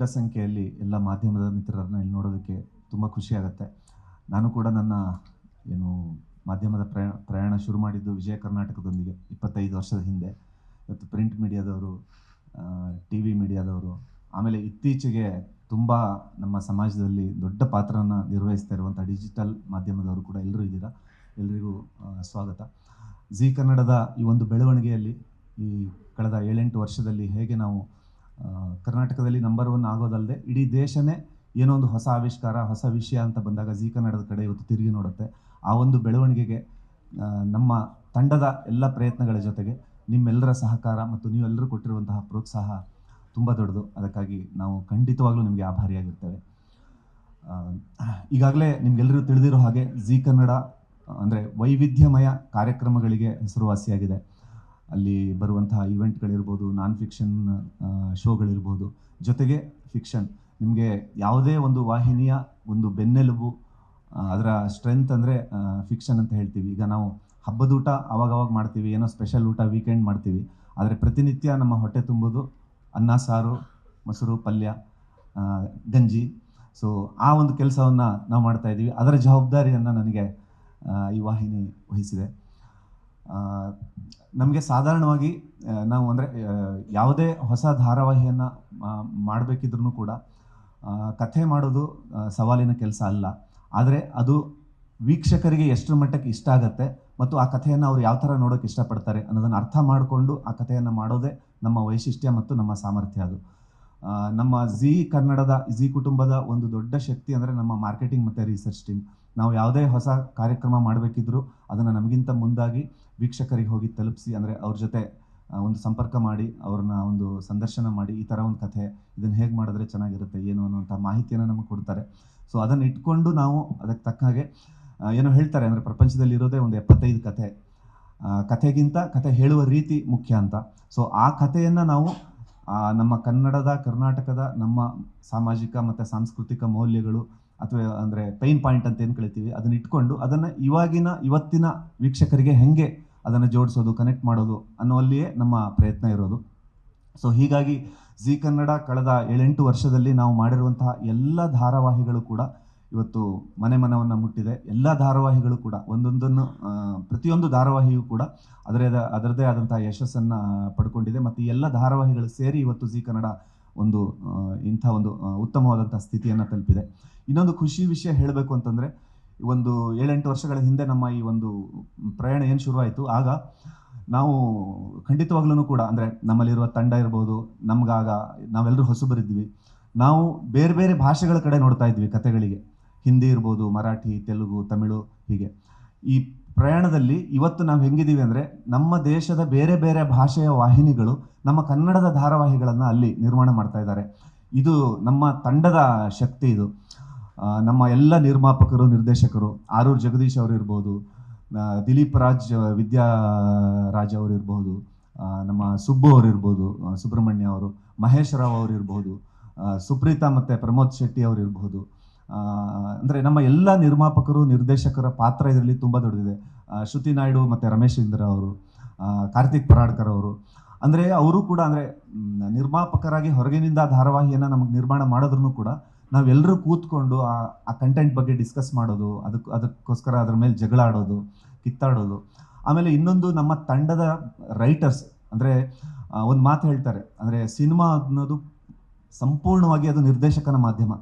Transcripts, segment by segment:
ದೊಡ್ಡ ಸಂಖ್ಯೆಯಲ್ಲಿ ಎಲ್ಲ ಮಾಧ್ಯಮದ ಮಿತ್ರರನ್ನ ಇಲ್ಲಿ ನೋಡೋದಕ್ಕೆ ತುಂಬ ಖುಷಿ ಆಗುತ್ತೆ. ನಾನು ಕೂಡ ನನ್ನ, ಏನು, ಮಾಧ್ಯಮದ ಪ್ರಯಾಣ ಪ್ರಯಾಣ ಶುರು ಮಾಡಿದ್ದು ವಿಜಯ ಕರ್ನಾಟಕದೊಂದಿಗೆ ಇಪ್ಪತ್ತೈದು ವರ್ಷದ ಹಿಂದೆ. ಇವತ್ತು ಪ್ರಿಂಟ್ ಮೀಡಿಯಾದವರು ಟಿ ವಿ ಮೀಡಿಯಾದವರು, ಆಮೇಲೆ ಇತ್ತೀಚೆಗೆ ತುಂಬ ನಮ್ಮ ಸಮಾಜದಲ್ಲಿ ದೊಡ್ಡ ಪಾತ್ರನ ನಿರ್ವಹಿಸ್ತಾ ಇರುವಂಥ ಡಿಜಿಟಲ್ ಮಾಧ್ಯಮದವರು ಕೂಡ ಎಲ್ಲರೂ ಇದ್ದೀರಾ? ಎಲ್ರಿಗೂ ಸ್ವಾಗತ. ಜಿ ಕನ್ನಡದ ಈ ಒಂದು ಬೆಳವಣಿಗೆಯಲ್ಲಿ ಈ ಕಳೆದ ಏಳೆಂಟು ವರ್ಷದಲ್ಲಿ ಹೇಗೆ ನಾವು ಕರ್ನಾಟಕದಲ್ಲಿ ನಂಬರ್ ಒನ್ ಆಗೋದಲ್ಲದೆ ಇಡೀ ದೇಶನೇ ಏನೋ ಒಂದು ಹೊಸ ಆವಿಷ್ಕಾರ, ಹೊಸ ವಿಷಯ ಅಂತ ಬಂದಾಗ ಜೀ ಕನ್ನಡದ ಕಡೆ ಇವತ್ತು ತಿರುಗಿ ನೋಡುತ್ತೆ. ಆ ಒಂದು ಬೆಳವಣಿಗೆಗೆ ನಮ್ಮ ತಂಡದ ಎಲ್ಲ ಪ್ರಯತ್ನಗಳ ಜೊತೆಗೆ ನಿಮ್ಮೆಲ್ಲರ ಸಹಕಾರ ಮತ್ತು ನೀವೆಲ್ಲರೂ ಕೊಟ್ಟಿರುವಂತಹ ಪ್ರೋತ್ಸಾಹ ತುಂಬ ದೊಡ್ಡದು. ಅದಕ್ಕಾಗಿ ನಾವು ಖಂಡಿತವಾಗ್ಲೂ ನಿಮಗೆ ಆಭಾರಿಯಾಗಿರ್ತೇವೆ. ಈಗಾಗಲೇ ನಿಮ್ಗೆಲ್ಲರಿಗೂ ತಿಳಿದಿರೋ ಹಾಗೆ ಜೀ ಕನ್ನಡ, ಅಂದರೆ ವೈವಿಧ್ಯಮಯ ಕಾರ್ಯಕ್ರಮಗಳಿಗೆ ಹೆಸರುವಾಸಿಯಾಗಿದೆ. ಅಲ್ಲಿ ಬರುವಂತಹ ಇವೆಂಟ್ಗಳಿರ್ಬೋದು ನಾನ್ ಫಿಕ್ಷನ್ ಶೋಗಳಿರ್ಬೋದು. ಜೊತೆಗೆ ಫಿಕ್ಷನ್ ನಿಮಗೆ ಯಾವುದೇ ಒಂದು ವಾಹಿನಿಯ ಒಂದು ಬೆನ್ನೆಲುಬು ಅದರ ಸ್ಟ್ರೆಂತ್ ಅಂದರೆ ಫಿಕ್ಷನ್ ಅಂತ ಹೇಳ್ತೀವಿ. ಈಗ ನಾವು ಹಬ್ಬದ ಊಟ ಮಾಡ್ತೀವಿ, ಏನೋ ಸ್ಪೆಷಲ್ ಊಟ ವೀಕೆಂಡ್ ಮಾಡ್ತೀವಿ. ಆದರೆ ಪ್ರತಿನಿತ್ಯ ನಮ್ಮ ಹೊಟ್ಟೆ ತುಂಬೋದು ಅನ್ನ, ಸಾರು, ಮೊಸರು, ಪಲ್ಯ ಗಂಜಿ. ಸೊ ಆ ಒಂದು ಕೆಲಸವನ್ನು ನಾವು ಮಾಡ್ತಾ ಇದ್ದೀವಿ. ಅದರ ಜವಾಬ್ದಾರಿಯನ್ನು ನನಗೆ ಈ ವಾಹಿನಿ ವಹಿಸಿದೆ. ನಮಗೆ ಸಾಧಾರಣವಾಗಿ ನಾವು ಅಂದರೆ ಯಾವುದೇ ಹೊಸ ಧಾರಾವಾಹಿಯನ್ನು ಮಾಡಬೇಕಿದ್ರೂ ಕೂಡ ಕಥೆ ಮಾಡೋದು ಸವಾಲಿನ ಕೆಲಸ ಅಲ್ಲ. ಆದರೆ ಅದು ವೀಕ್ಷಕರಿಗೆ ಎಷ್ಟರ ಮಟ್ಟಕ್ಕೆ ಇಷ್ಟ ಆಗುತ್ತೆ, ಮತ್ತು ಆ ಕಥೆಯನ್ನು ಅವರು ಯಾವ ಥರ ನೋಡೋಕೆ ಇಷ್ಟಪಡ್ತಾರೆ ಅನ್ನೋದನ್ನು ಅರ್ಥ ಮಾಡಿಕೊಂಡು ಆ ಕಥೆಯನ್ನು ಮಾಡೋದೇ ನಮ್ಮ ವೈಶಿಷ್ಟ್ಯ ಮತ್ತು ನಮ್ಮ ಸಾಮರ್ಥ್ಯ ಅದು. ನಮ್ಮ ಜಿ ಕನ್ನಡದ, ಜಿ ಕುಟುಂಬದ ಒಂದು ದೊಡ್ಡ ಶಕ್ತಿ ಅಂದರೆ ನಮ್ಮ ಮಾರ್ಕೆಟಿಂಗ್ ಮತ್ತು ರಿಸರ್ಚ್ ಟೀಮ್. ನಾವು ಯಾವುದೇ ಹೊಸ ಕಾರ್ಯಕ್ರಮ ಮಾಡಬೇಕಿದ್ರೂ ಅದನ್ನು ನಮಗಿಂತ ಮುಂದಾಗಿ ವೀಕ್ಷಕರಿಗೆ ಹೋಗಿ ತಲುಪಿಸಿ, ಅಂದರೆ ಅವ್ರ ಜೊತೆ ಒಂದು ಸಂಪರ್ಕ ಮಾಡಿ, ಅವ್ರನ್ನ ಒಂದು ಸಂದರ್ಶನ ಮಾಡಿ, ಈ ಥರ ಒಂದು ಕಥೆ, ಇದನ್ನು ಹೇಗೆ ಮಾಡಿದ್ರೆ ಚೆನ್ನಾಗಿರುತ್ತೆ, ಏನು ಅನ್ನುವಂಥ ಮಾಹಿತಿಯನ್ನು ನಮಗೆ ಕೊಡ್ತಾರೆ. ಸೊ ಅದನ್ನು ಇಟ್ಕೊಂಡು ನಾವು ಅದಕ್ಕೆ ತಕ್ಕ ಹಾಗೆ ಏನೋ ಹೇಳ್ತಾರೆ, ಅಂದರೆ ಪ್ರಪಂಚದಲ್ಲಿ ಇರೋದೇ ಒಂದು ಎಪ್ಪತ್ತೈದು ಕಥೆ. ಕಥೆಗಿಂತ ಕಥೆ ಹೇಳುವ ರೀತಿ ಮುಖ್ಯ ಅಂತ. ಸೊ ಆ ಕಥೆಯನ್ನು ನಾವು ನಮ್ಮ ಕನ್ನಡದ, ಕರ್ನಾಟಕದ, ನಮ್ಮ ಸಾಮಾಜಿಕ ಮತ್ತು ಸಾಂಸ್ಕೃತಿಕ ಮೌಲ್ಯಗಳು, ಅಥವಾ ಅಂದರೆ ಪೈನ್ ಪಾಯಿಂಟ್ ಅಂತ ಏನು ಕಳಿತೀವಿ, ಅದನ್ನು ಇಟ್ಕೊಂಡು ಅದನ್ನು ಇವಾಗಿನ, ಇವತ್ತಿನ ವೀಕ್ಷಕರಿಗೆ ಹೆಂಗೆ ಅದನ್ನು ಜೋಡಿಸೋದು ಕನೆಕ್ಟ್ ಮಾಡೋದು ಅನ್ನುವಲ್ಲಿಯೇ ನಮ್ಮ ಪ್ರಯತ್ನ ಇರೋದು. ಸೊ ಹೀಗಾಗಿ ಜಿ ಕನ್ನಡ ಕಳೆದ ಏಳೆಂಟು ವರ್ಷದಲ್ಲಿ ನಾವು ಮಾಡಿರುವಂತಹ ಎಲ್ಲ ಧಾರಾವಾಹಿಗಳು ಕೂಡ ಇವತ್ತು ಮನೆ ಮನವನ್ನು ಮುಟ್ಟಿದೆ. ಎಲ್ಲ ಧಾರಾವಾಹಿಗಳು ಕೂಡ, ಒಂದೊಂದನ್ನು ಪ್ರತಿಯೊಂದು ಧಾರಾವಾಹಿಯೂ ಕೂಡ ಅದರದ ಅದರದೇ ಆದಂತಹ ಯಶಸ್ಸನ್ನು ಪಡ್ಕೊಂಡಿದೆ. ಮತ್ತು ಈ ಎಲ್ಲ ಧಾರಾವಾಹಿಗಳು ಸೇರಿ ಇವತ್ತು ಜಿ ಕನ್ನಡ ಒಂದು ಇಂಥ ಒಂದು ಉತ್ತಮವಾದಂಥ ಸ್ಥಿತಿಯನ್ನು ತಲುಪಿದೆ. ಇನ್ನೊಂದು ಖುಷಿ ವಿಷಯ ಹೇಳಬೇಕು ಅಂತಂದರೆ ಒಂದು ಏಳೆಂಟು ವರ್ಷಗಳ ಹಿಂದೆ ನಮ್ಮ ಈ ಒಂದು ಪ್ರಯಾಣ ಏನು ಶುರುವಾಯಿತು, ಆಗ ನಾವು ಖಂಡಿತವಾಗ್ಲೂ ಕೂಡ, ಅಂದರೆ ನಮ್ಮಲ್ಲಿರುವ ತಂಡ ಇರ್ಬೋದು, ನಮಗಾಗ ನಾವೆಲ್ಲರೂ ಹೊಸಬರಿದ್ವಿ. ನಾವು ಬೇರೆ ಬೇರೆ ಭಾಷೆಗಳ ಕಡೆ ನೋಡ್ತಾ ಇದ್ವಿ ಕಥೆಗಳಿಗೆ. ಹಿಂದಿ ಇರ್ಬೋದು, ಮರಾಠಿ, ತೆಲುಗು, ತಮಿಳು, ಹೀಗೆ. ಈ ಪ್ರಯಾಣದಲ್ಲಿ ಇವತ್ತು ನಾವು ಹೆಂಗಿದ್ದೀವಿ ಅಂದರೆ, ನಮ್ಮ ದೇಶದ ಬೇರೆ ಬೇರೆ ಭಾಷೆಯ ವಾಹಿನಿಗಳು ನಮ್ಮ ಕನ್ನಡದ ಧಾರಾವಾಹಿಗಳನ್ನು ಅಲ್ಲಿ ನಿರ್ಮಾಣ ಮಾಡ್ತಾ ಇದ್ದಾರೆ. ಇದು ನಮ್ಮ ತಂಡದ ಶಕ್ತಿ ಇದು. ನಮ್ಮ ಎಲ್ಲ ನಿರ್ಮಾಪಕರು, ನಿರ್ದೇಶಕರು ಆರೂರ್ ಜಗದೀಶ್ ಅವರು ಇರ್ಬೋದು ದಿಲೀಪ್ ರಾಜ್ ವಿದ್ಯಾ ರಾಜ್ ಅವರು ಇರ್ಬೋದು ನಮ್ಮ ಸುಬ್ಬು ಅವರು ಇರ್ಬೋದು ಸುಬ್ರಹ್ಮಣ್ಯ ಅವರು, ಮಹೇಶ್ ರಾವ್ ಅವರು ಇರ್ಬೋದು ಸುಪ್ರೀತಾ ಮತ್ತು ಪ್ರಮೋದ್ ಶೆಟ್ಟಿ ಅವರು ಇರ್ಬೋದು ಅಂದರೆ ನಮ್ಮ ಎಲ್ಲ ನಿರ್ಮಾಪಕರು, ನಿರ್ದೇಶಕರ ಪಾತ್ರ ಇದರಲ್ಲಿ ತುಂಬ ದೊಡ್ಡದಿದೆ. ಶ್ರುತಿ ನಾಯ್ಡು ಮತ್ತು ರಮೇಶ್ ಇಂದ್ರ ಅವರು ಕಾರ್ತಿಕ್ ಪರಾಡ್ಕರ್ ಅವರು. ಅಂದರೆ ಅವರು ಕೂಡ ಅಂದರೆ ನಿರ್ಮಾಪಕರಾಗಿ ಹೊರಗಿನಿಂದ ಧಾರಾವಾಹಿಯನ್ನು ನಮಗೆ ನಿರ್ಮಾಣ ಮಾಡಿದ್ರು ಕೂಡ ನಾವೆಲ್ಲರೂ ಕೂತ್ಕೊಂಡು ಆ ಆ ಕಂಟೆಂಟ್ ಬಗ್ಗೆ ಡಿಸ್ಕಸ್ ಮಾಡೋದು ಅದಕ್ಕೆ ಅದಕ್ಕೋಸ್ಕರ ಅದ್ರ ಮೇಲೆ ಜಗಳ ಆಡೋದು, ಕಿತ್ತಾಡೋದು. ಆಮೇಲೆ ಇನ್ನೊಂದು ನಮ್ಮ ತಂಡದ ರೈಟರ್ಸ್ ಅಂದರೆ ಒಂದು ಮಾತು ಹೇಳ್ತಾರೆ. ಅಂದರೆ ಸಿನಿಮಾ ಅನ್ನೋದು ಸಂಪೂರ್ಣವಾಗಿ ಅದು ನಿರ್ದೇಶಕನ ಮಾಧ್ಯಮ.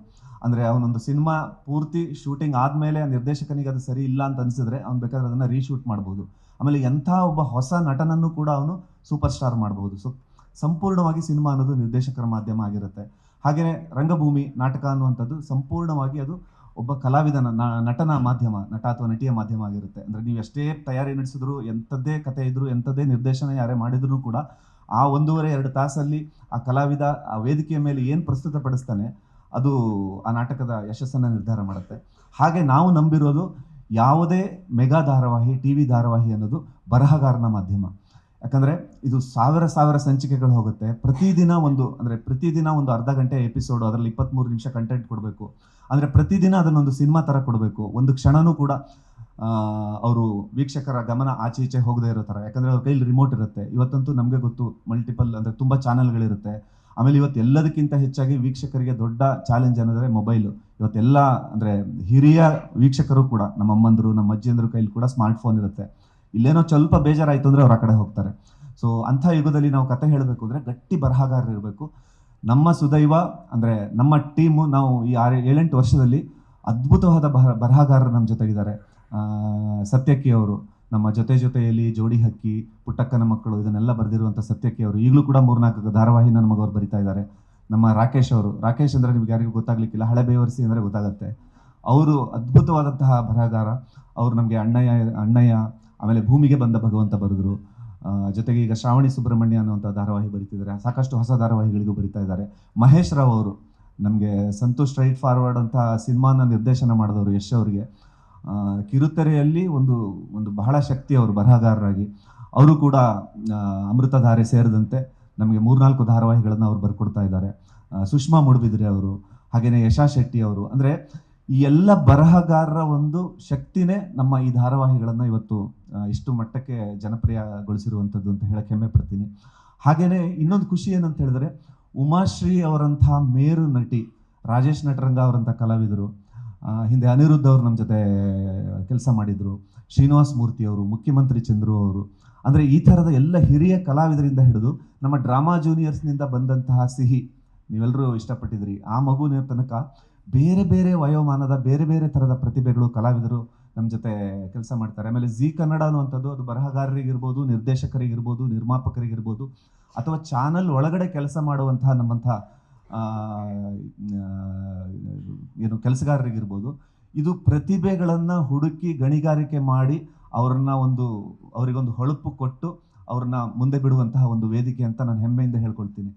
ಅಂದರೆ ಅವನೊಂದು ಸಿನಿಮಾ ಪೂರ್ತಿ ಶೂಟಿಂಗ್ ಆದಮೇಲೆ ಆ ನಿರ್ದೇಶಕನಿಗೆ ಅದು ಸರಿ ಇಲ್ಲ ಅಂತ ಅನಿಸಿದ್ರೆ ಅವ್ನು ಬೇಕಾದ್ರೆ ಅದನ್ನು ರೀಶೂಟ್ ಮಾಡ್ಬೋದು. ಆಮೇಲೆ ಎಂಥ ಒಬ್ಬ ಹೊಸ ನಟನನ್ನು ಕೂಡ ಅವನು ಸೂಪರ್ ಸ್ಟಾರ್ ಮಾಡ್ಬೋದು. ಸೊ ಸಂಪೂರ್ಣವಾಗಿ ಸಿನಿಮಾ ಅನ್ನೋದು ನಿರ್ದೇಶಕರ ಮಾಧ್ಯಮ ಆಗಿರುತ್ತೆ. ಹಾಗೆಯೇ ರಂಗಭೂಮಿ ನಾಟಕ ಅನ್ನುವಂಥದ್ದು ಸಂಪೂರ್ಣವಾಗಿ ಅದು ಒಬ್ಬ ಕಲಾವಿದನ ನಟನ ಮಾಧ್ಯಮ ನಟ ಅಥವಾ ನಟಿಯ ಮಾಧ್ಯಮ ಆಗಿರುತ್ತೆ. ಅಂದರೆ ನೀವು ಎಷ್ಟೇ ತಯಾರಿ ನಡೆಸಿದ್ರು, ಎಂಥದ್ದೇ ಕತೆ ಇದ್ರು, ಎಂಥದ್ದೇ ನಿರ್ದೇಶನ ಯಾರೇ ಮಾಡಿದ್ರು ಕೂಡ ಆ ಒಂದೂವರೆ, ಎರಡು ತಾಸಲ್ಲಿ ಆ ಕಲಾವಿದ ಆ ವೇದಿಕೆಯ ಮೇಲೆ ಏನು ಪ್ರಸ್ತುತಪಡಿಸ್ತಾನೆ, ಅದು ಆ ನಾಟಕದ ಯಶಸ್ಸನ್ನು ನಿರ್ಧಾರ ಮಾಡುತ್ತೆ. ಹಾಗೆ ನಾವು ನಂಬಿರೋದು ಯಾವುದೇ ಮೆಗಾ ಧಾರಾವಾಹಿ, ಟಿ ವಿ ಧಾರಾವಾಹಿ ಅನ್ನೋದು ಬರಹಗಾರನ ಮಾಧ್ಯಮ. ಯಾಕಂದರೆ ಇದು ಸಾವಿರ ಸಾವಿರ ಸಂಚಿಕೆಗಳು ಹೋಗುತ್ತೆ. ಪ್ರತಿದಿನ ಒಂದು, ಅಂದರೆ ಪ್ರತಿದಿನ ಒಂದು ಅರ್ಧ ಗಂಟೆ ಎಪಿಸೋಡ್ ಅದರಲ್ಲಿ ಇಪ್ಪತ್ತ್ಮೂರು ನಿಮಿಷ ಕಂಟೆಂಟ್ ಕೊಡಬೇಕು. ಅಂದರೆ ಪ್ರತಿದಿನ ಅದನ್ನೊಂದು ಸಿನಿಮಾ ಥರ ಕೊಡಬೇಕು. ಒಂದು ಕ್ಷಣನೂ ಕೂಡ ಅವರು ವೀಕ್ಷಕರ ಗಮನ ಆಚೆ ಈಚೆ ಹೋಗದೇ ಇರೋ ತರ ಯಾಕಂದರೆ ಅವ್ರ ಕೈಲಿ ರಿಮೋಟ್ ಇರುತ್ತೆ. ಇವತ್ತಂತೂ ನಮಗೆ ಗೊತ್ತು ಮಲ್ಟಿಪಲ್ ಅಂದರೆ ತುಂಬ ಚಾನಲ್ಗಳಿರುತ್ತೆ. ಆಮೇಲೆ ಇವತ್ತು ಎಲ್ಲದಕ್ಕಿಂತ ಹೆಚ್ಚಾಗಿ ವೀಕ್ಷಕರಿಗೆ ದೊಡ್ಡ ಚಾಲೆಂಜ್ ಅನ್ನೋದ್ರೆ ಮೊಬೈಲು ಇವತ್ತೆಲ್ಲ, ಅಂದರೆ ಹಿರಿಯ ವೀಕ್ಷಕರು ಕೂಡ, ನಮ್ಮ ಅಮ್ಮಂದರು, ನಮ್ಮ ಅಜ್ಜಿಯಂದ್ರ ಕೈಲಿ ಕೂಡ ಸ್ಮಾರ್ಟ್ ಫೋನ್ ಇರುತ್ತೆ. ಇಲ್ಲೇನೋ ಸ್ವಲ್ಪ ಬೇಜಾರಾಯಿತು ಅಂದರೆ ಅವ್ರು ಆ ಕಡೆ ಹೋಗ್ತಾರೆ. ಸೊ ಅಂಥ ಯುಗದಲ್ಲಿ ನಾವು ಕತೆ ಹೇಳಬೇಕು ಅಂದರೆ ಗಟ್ಟಿ ಬರಹಗಾರರು ಇರಬೇಕು. ನಮ್ಮ ಸುದೈವ ಅಂದರೆ ನಮ್ಮ ಟೀಮು ನಾವು ಈ ಆರು ಏಳೆಂಟು ವರ್ಷದಲ್ಲಿ ಅದ್ಭುತವಾದ ಬರಹ ಬರಹಗಾರರು ನಮ್ಮ ಜೊತೆಗಿದ್ದಾರೆ. ಸತ್ಯಕ್ಕಿ ಅವರು, ನಮ್ಮ ಜೊತೆ ಜೊತೆಯಲ್ಲಿ ಜೋಡಿ ಹಕ್ಕಿ, ಪುಟ್ಟಕ್ಕನ ಮಕ್ಕಳು ಇದನ್ನೆಲ್ಲ ಬರೆದಿರುವಂಥ ಸತ್ಯಕ್ಕಿ ಅವರು, ಈಗಲೂ ಕೂಡ ಮೂರ್ನಾಲ್ಕು ಧಾರಾವಾಹಿನ ನಮಗವ್ರು ಬರಿತಾ ಇದ್ದಾರೆ. ನಮ್ಮ ರಾಕೇಶ್ ಅವರು, ರಾಕೇಶ್ ಅಂದರೆ ನಿಮ್ಗೆ ಯಾರಿಗೂ ಗೊತ್ತಾಗ್ಲಿಕ್ಕಿಲ್ಲ ಹಳೆ ಬೇವರ್ಸಿ ಅಂದರೆ ಗೊತ್ತಾಗುತ್ತೆ. ಅವರು ಅದ್ಭುತವಾದಂತಹ ಬರಹಗಾರ. ಅವರು ನಮಗೆ ಅಣ್ಣಯ್ಯ ಅಣ್ಣಯ್ಯ ಆಮೇಲೆ ಭೂಮಿಗೆ ಬಂದ ಭಗವಂತ ಬರೆದರು. ಜೊತೆಗೆ ಈಗ ಶ್ರಾವಣಿ ಸುಬ್ರಹ್ಮಣ್ಯ ಅನ್ನುವಂಥ ಧಾರಾವಾಹಿ ಬರೀತಿದ್ದಾರೆ. ಸಾಕಷ್ಟು ಹೊಸ ಧಾರಾವಾಹಿಗಳಿಗೂ ಬರಿತಾ ಇದ್ದಾರೆ. ಮಹೇಶ್ ರಾವ್ ಅವರು ನಮಗೆ ಸಂತೋಷ್ ಸ್ಟ್ರೈಟ್ ಫಾರ್ವರ್ಡ್ ಅಂತ ಸಿನಿಮಾನ ನಿರ್ದೇಶನ ಮಾಡಿದವರು ಯಶ್ ಅವರಿಗೆ. ಕಿರುತೆರೆಯಲ್ಲಿ ಒಂದು ಒಂದು ಬಹಳ ಶಕ್ತಿ ಅವರು, ಬರಹಗಾರರಾಗಿ. ಅವರು ಕೂಡ ಅಮೃತಧಾರೆ ಸೇರಿದಂತೆ ನಮಗೆ ಮೂರ್ನಾಲ್ಕು ಧಾರಾವಾಹಿಗಳನ್ನು ಅವರು ಬರ್ಕೊಡ್ತಾ ಇದ್ದಾರೆ. ಸುಷ್ಮಾ ಮುಡುಬಿದ್ರೆ ಅವರು ಹಾಗೆಯೇ ಯಶಾ ಶೆಟ್ಟಿ ಅವರು. ಅಂದರೆ ಈ ಎಲ್ಲ ಬರಹಗಾರರ ಒಂದು ಶಕ್ತಿನೇ ನಮ್ಮ ಈ ಧಾರಾವಾಹಿಗಳನ್ನು ಇವತ್ತು ಇಷ್ಟು ಮಟ್ಟಕ್ಕೆ ಜನಪ್ರಿಯಗೊಳಿಸಿರುವಂಥದ್ದು ಅಂತ ಹೇಳಕ್ಕೆ ಹೆಮ್ಮೆ ಪಡ್ತೀನಿ ಹಾಗೆಯೇ ಇನ್ನೊಂದು ಖುಷಿ ಏನಂತ ಹೇಳಿದ್ರೆ, ಉಮಾಶ್ರೀ ಅವರಂತಹ ಮೇರು ನಟಿ, ರಾಜೇಶ್ ನಟರಂಗ ಅವರಂಥ ಕಲಾವಿದರು ಹಿಂದೆ ಅನಿರುದ್ಧ ಅವರು ನಮ್ಮ ಜೊತೆ ಕೆಲಸ ಮಾಡಿದರು, ಶ್ರೀನಿವಾಸ್ ಮೂರ್ತಿ ಅವರು, ಮುಖ್ಯಮಂತ್ರಿ ಚಂದ್ರು ಅವರು, ಅಂದರೆ ಈ ಥರದ ಎಲ್ಲ ಹಿರಿಯ ಕಲಾವಿದರಿಂದ ಹಿಡಿದು ನಮ್ಮ ಡ್ರಾಮಾ ಜೂನಿಯರ್ಸ್ನಿಂದ ಬಂದಂತಹ ಸಿಹಿ ನೀವೆಲ್ಲರೂ ಇಷ್ಟಪಟ್ಟಿದ್ರಿ ಆ ಮಗುವಿನ ತನಕ ಬೇರೆ ಬೇರೆ ವಯೋಮಾನದ, ಬೇರೆ ಬೇರೆ ಥರದ ಪ್ರತಿಭೆಗಳು ಕಲಾವಿದರು ನಮ್ಮ ಜೊತೆ ಕೆಲಸ ಮಾಡ್ತಾರೆ. ಆಮೇಲೆ ಜಿ ಕನ್ನಡ ಅನ್ನುವಂಥದ್ದು ಅದು ಬರಹಗಾರರಿಗಿರ್ಬೋದು, ನಿರ್ದೇಶಕರಿಗಿರ್ಬೋದು, ನಿರ್ಮಾಪಕರಿಗಿರ್ಬೋದು, ಅಥವಾ ಚಾನಲ್ ಒಳಗಡೆ ಕೆಲಸ ಮಾಡುವಂತಹ ನಮ್ಮಂಥ ಏನು ಕೆಲಸಗಾರರಿಗಿರ್ಬೋದು, ಇದು ಪ್ರತಿಭೆಗಳನ್ನು ಹುಡುಕಿ ಗಣಿಗಾರಿಕೆ ಮಾಡಿ ಅವ್ರನ್ನ ಒಂದು, ಅವರಿಗೊಂದು ಹೊಳಪು ಕೊಟ್ಟು ಅವ್ರನ್ನ ಮುಂದೆ ಬಿಡುವಂತಹ ಒಂದು ವೇದಿಕೆ ಅಂತ ನಾನು ಹೆಮ್ಮೆಯಿಂದ ಹೇಳ್ಕೊಳ್ತೀನಿ.